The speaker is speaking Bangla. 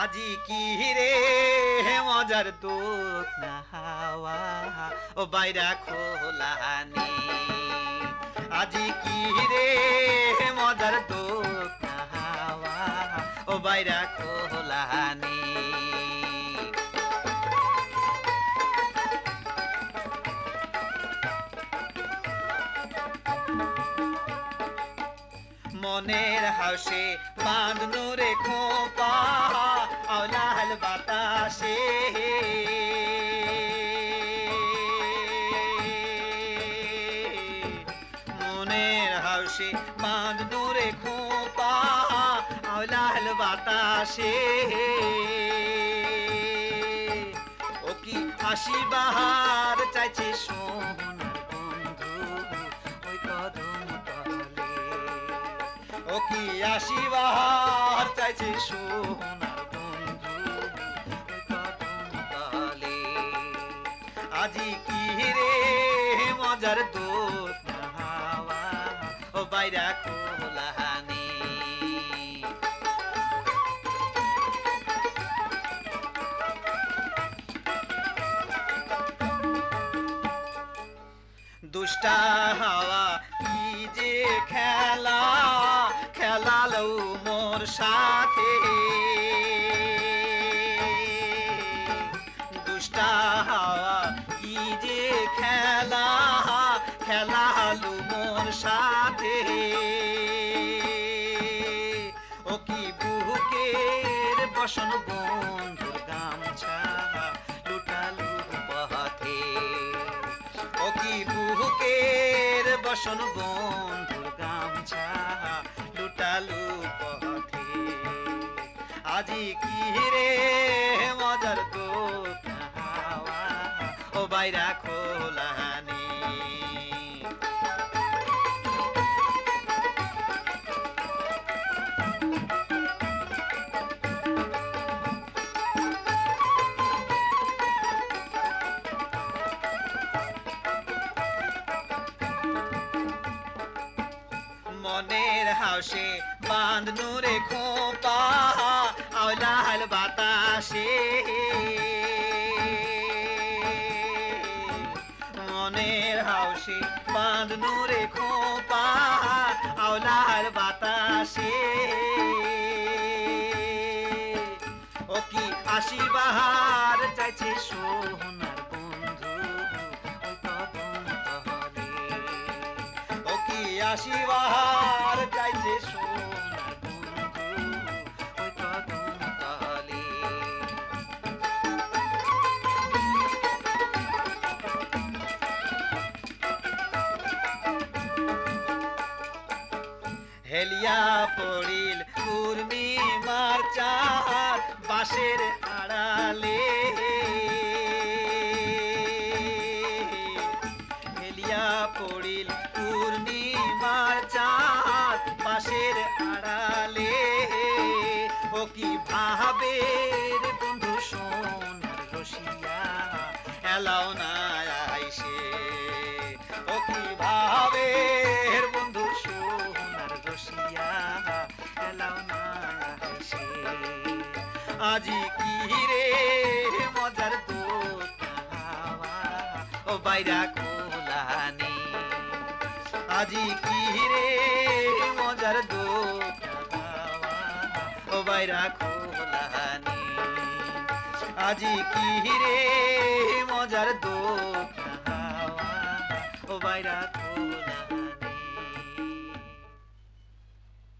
আজি কি রে? মজার দুঃখ না হাওয়া, ও বাইরা খোলানি আজি কি রে? মজার দুঃখ না হাওয়া, ও বাইরা খোলানি মনের হাসে বাঁধনু রে খোপা মনের হাসে বাঁধনু রে খোপা আওলাল বাতাসে। ও কি হাসি বাহার চাইছে সোনার বন্ধু ওই কদম তলে? ও কি আসিবার চাইছে সোনার বন্ধু ওই কদম তলে? আজি কি রে মজার দোষ ও বাইরা কোলাহানি দুষ্টা হাওয়া, কি যে খেলা, খেলালো মোর সাথে। দুষ্টা হাওয়া, কি যে খেলা, খেলালো মোর সাথে। বসন বন্ধুর গামছা লুটালু পথে ও কি বুকের বসন বন্ধুর গামছা লুটালু পথে আজি কি রে মজার দোক হাওয়া? ও বাইরা খোলানি হাসে বাঁধনু রে খোপা আওলাল বাতাসে। মনের হাসে বাঁধনু রে খোপা আওলাল বাতাসে। ও কি আসি বাহার, চাইছে সোনার বন্ধু আসিবার চাইছে হেলিয়া পড়িল পূর্ণিমার চার বাঁশের আড়ালে। হেলিয়া পড়িল পূর্ণিমার চাঁদ পাশের আড়ালে। ও কি ভাবে বন্ধু সোনার রসিয়া? এলাও না আজি কি রে মজার ও বাইরা কোলানি। আজি কি রে মজার হাওয়া ও বাইরা কোলানি। আজি কি রে মজার হাওয়া ও বাইরা